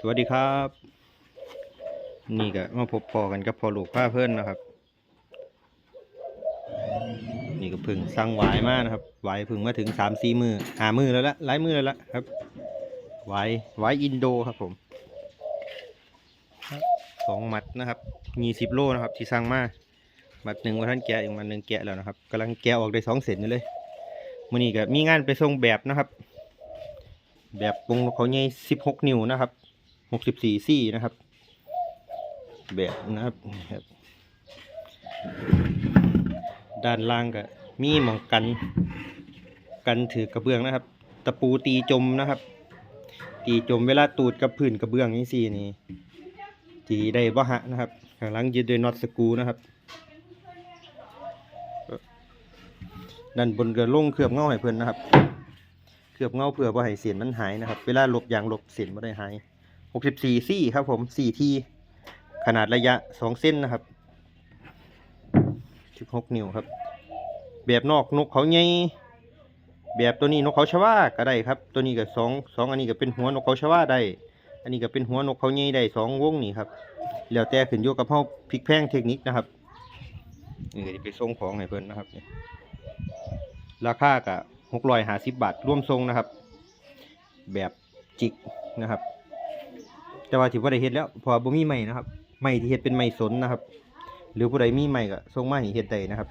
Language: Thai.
สวัสดีครับ นี่ก็มาพบพอกันกับพอลูกผ้าเพื่อนนะครับ นี่ก็พึ่งสั่งหวายมากนะครับหวายพึ่งมาถึงสามสี่มือหามือแล้วละหลายมือแล้วละครับหวายหวายอินโดครับผมสองมัดนะครับยี่สิบโลนะครับ ที่สั่งมามัดหนึ่งว่าท่านแกะอีกมัดหนึ่งแกะแล้วนะครับกำลังแกะออกได้สองเซนนี่เลยมื่อนี้ก็มีงานไปส่งแบบนะครับ แบบปรุงเขาใหญ่สิบหกนิ้วนะครับ หกสิบสี่ซี่นะครับ แบบนะครับ ด้านล่างก็มีหมองกัน กันถือกระเบื้องนะครับ ตะปูตีจมนะครับ ตีจมเวลาตูดกับพื้นกระเบื้องนี่สี่นี่ตีได้บ่ฮะนะครับข้างหลังยึดด้วยน็อตสกูนะครับด้านบนก็ลงเคลือบเงาให้เพิ่นนะครับ เคลือบเงาเพื่อบ่ให้เสียนมันหายนะครับ เวลาหลบยางหลบเสียนบ่ได้หาย 64ซี่ครับผม4ทีขนาดระยะ 2 เส้นนะครับ 16 นิ้วครับ แบบนอกนกเขาใหญ่แบบตัวนี้นกเขาชวาก็ได้ครับ ตัวนี้ก็สองสองอันนี้ก็เป็นหัวนกเขาชวาได้ อันนี้ก็เป็นหัวนกเขาใหญ่ได้สองวงนี่ครับแล้วแต่ขึ้นอยู่กับเฮาพลิกแพงเทคนิคนะครับนี่ก็ไปส่งของให้เพิ่นนะครับราคาก็650บบาทร่วมทรงนะครับ แบบจิกนะครับ แต่ว่าถือว่าได้เฮ็ดแล้วพอบ่มีใหม่นะครับใหม่ที่เฮ็ดเป็นไม่สนนะครับ หรือผู้ใดมีใหม่ก็ส่งมาให้เฮ็ดได้นะครับ